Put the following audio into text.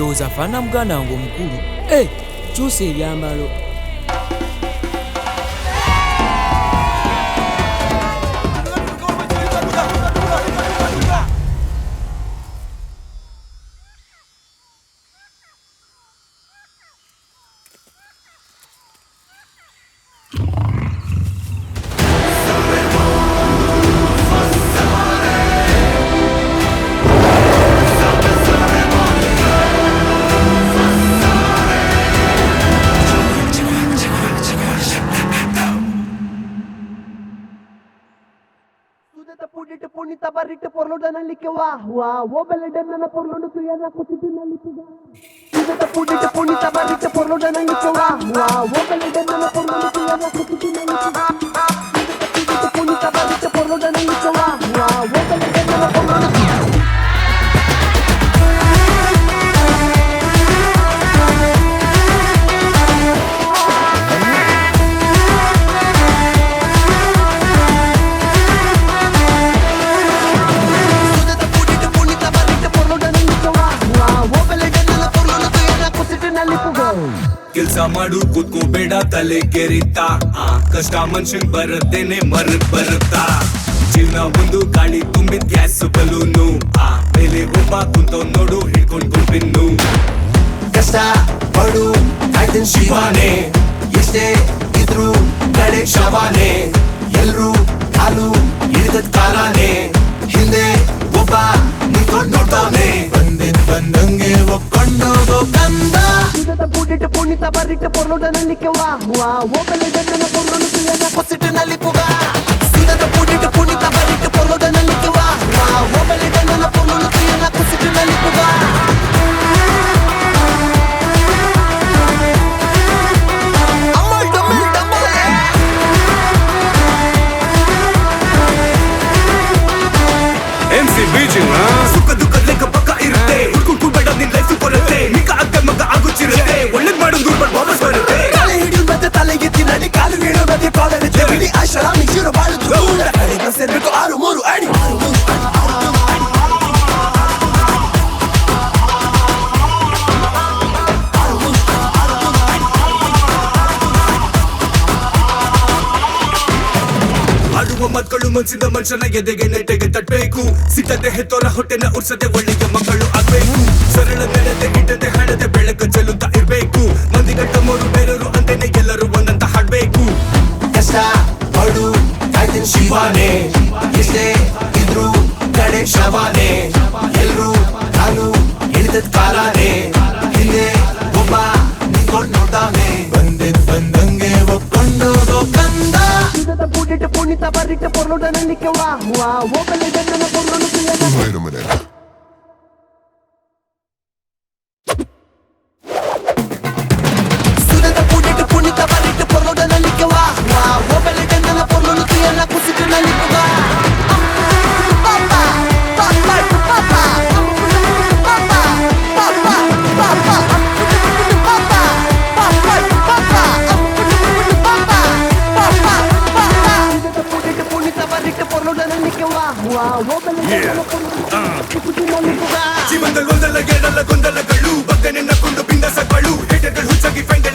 ndowooza faana muganda wange omukulu. E kyusa ebyambalo tabarrikta porlodana likewa hua wo beledana porlodu tuyana kutidina lipuga Iveta te porlo dana porlodana likewa wah wo beledana porlodu tuyana like ga ಕೆಲ್ಸ ಮಾಡು ಕೂತ್ಕೋಬೇಡ ತಲೆ ಕೆರಿತಾ. ಕಷ್ಟ ಮನುಷ್ಯನ್ ಬರತ್ತೇನೆ ಮರ ಬರುತ್ತಾ. ಜೀವನ ಒಂದು ಗಾಳಿ ತುಂಬಿದ ಗ್ಯಾಸ್ ಬಲೂನು. ಮೇಲೆ ಒಬ್ಬ ಕುಂತ ನೋಡು ಹಿಡ್ಕೊಂಡು ಗುಂಪಿನ್ನು ಕಷ್ಟ ಪಡು, ಕಾಯ್ತಿನ್ ಶಿವಾನೆ. ಎಷ್ಟೇ ಇದ್ರು ಕಡೆ ಶವಾನೆ. ಎಲ್ರು ಕಾಲು ಹಿಡಿದ ಕಾಲಾನೆ. ಹಿಂದೆ ಒಬ್ಬ ನಿಂತ್ಕೊಂಡು ನೋಡ್ತಾನೆ ಬಂದಿದ್ ಬಂದಂಗೆ ಒಪ್ಕೊಂಡು ಕಂದ ಬಿಟ್ಟಿಟ್ಟು ಪುಣ್ಣಿತ ಬರ್ರಿಟ್ಟು ಪೊರ್ನುಟ ನಲ್ಲಿಕ್ಕೆ ವಾ ವಾ ಓಬಲಿಗೆ ನನ್ನ ಪೊರ್ನುಟು ಎಲ್ಲ ಪೊಸಿಟ್ಟು ನಲ್ಲಿಪುಗ ಆಡುವ ಮಕ್ಕಳು ಮನ್ಸಿಂದ ಮನುಷ್ಯನ ಎದೆಗೆ ನೆಟ್ಟೆಗೆ ತಟ್ಟಬೇಕು. ಸಿದ್ಧತೆ ಹೆತ್ತೋರ ಹೊಟ್ಟೆನ ಉರ್ಸದೆ ಒಳ್ಳೆಯ ಮಕ್ಕಳು ಆಗ್ಬೇಕು. ಸರಳ ನೆಲದೆ ಇಟ್ಟದೆ ಹಣದೆ ಬೆಳಕ ಚೆಲ್ಲುತ್ತಾ ಇರ್ಬೇಕು. ಮಂದಿ ಕಟ್ಟ ಮೂರು ಬೇರೆಯವರು ಅಂತೇನೆ ಎಲ್ಲರೂ ಒಂದಂತ ಹಾಡ್ಬೇಕು. ಕಷ್ಟ ಪಡು ಕಾಯ್ತಿನ್ ಶಿವಾನೆ. ಎಷ್ಟೇ ಇದ್ರು ಕಡೆ ಶವಾನೆ. ಎಲ್ರು ನಾನು ಹಿಡಿದದ್ ಕಾಲಾನೆ. ಹಿಂದೆ ಒಬ್ಬ தவறிட்ட பொருளுடன் நிற்க வா. வா ஓபலிட பொருளுக்கு ಕುಟಿ ಮಲ್ಲಿಪುಗ ಜೀವನದ ಗೊಂದಲ ಗೆಡಲ ಗೊಂದಲಗಳು ಬಗ್ಗನೆ ನಕ್ಕೊಂಡು ಬಿಂದ ಸಗಳು ಹೇಟರ್ಗಳು ಹುಚ್ಚಾಗಿ ಫೆಂಡೆ